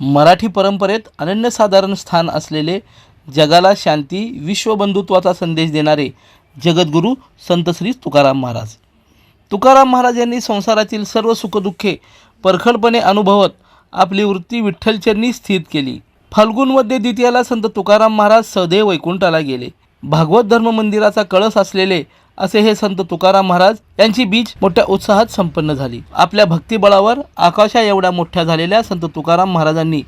मराठी परंपरेत अनन्यसाधारण स्थान असलेले जगाला शांती विश्वबंधुत्वाचा संदेश देणारे जगद्गुरू संत श्री तुकाराम महाराज. तुकाराम महाराज यांनी संसारातील सर्व सुखदुःखे परखडपणे अनुभवत आपली वृत्ती विठ्ठलचरणी स्थित केली. फाल्गुनमध्ये द्वितीयाला संत तुकाराम महाराज सदैव वैकुंठाला गेले. भागवत धर्म मंदिराचा कळस असलेले असे हे संत तुकाराम महाराज यांची बीज मोठ्या उत्साहात संपन्न झाली. आपल्या भक्तिबळावर आकाशा एवढ्या मोठ्या झालेल्या संत तुकाराम महाराजांनी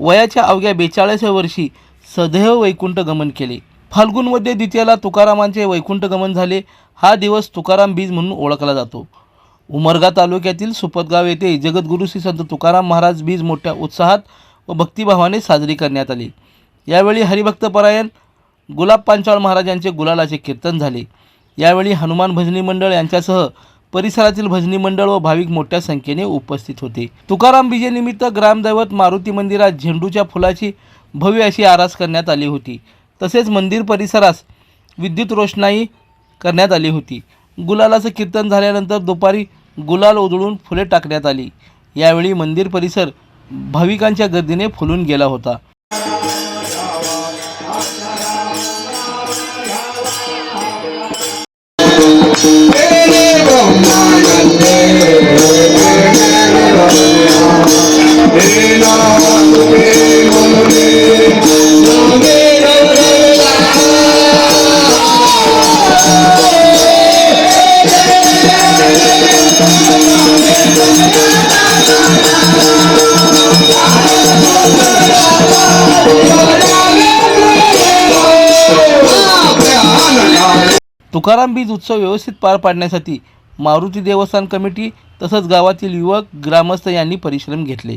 वयाच्या अवघ्या बेचाळीसव्या वर्षी सदैव वैकुंठ गमन केले. फाल्गुनमध्ये द्वितीयाला तुकारामांचे वैकुंठ गमन झाले. हा दिवस तुकाराम बीज म्हणून ओळखला जातो. उमरगा तालुक्यातील सुपतगाव येथे जगद्गुरू श्री संत तुकाराम महाराज बीज मोठ्या उत्साहात व भक्तिभावाने साजरी करण्यात आली. यावेळी हरिभक्तपरायण गुलाब पांचाळ महाराज यांचे गुलालाचे कीर्तन झाले. यावेळी हनुमान भजनी मंडळ यांच्यासह परिसरातील भजनी मंडळ व भाविक मोठ्या संख्येने उपस्थित होते. तुकाराम बीजेनिमित्त ग्रामदैवत मारुती मंदिरात झेंडूच्या फुलाची भव्य अशी आरास करण्यात आली होती. तसेच मंदिर परिसरास विद्युत रोषणाई करण्यात आली होती. गुलालाचं कीर्तन झाल्यानंतर दुपारी गुलाल उधळून फुले टाकण्यात आली. यावेळी मंदिर परिसर भाविकांच्या गर्दीने फुलून गेला होता. तुकाराम बीज उत्सव व्यवस्थित पार पाडण्यासाठी मारुती देवस्थान कमिटी तसंच गावातील युवक ग्रामस्थ यांनी परिश्रम घेतले.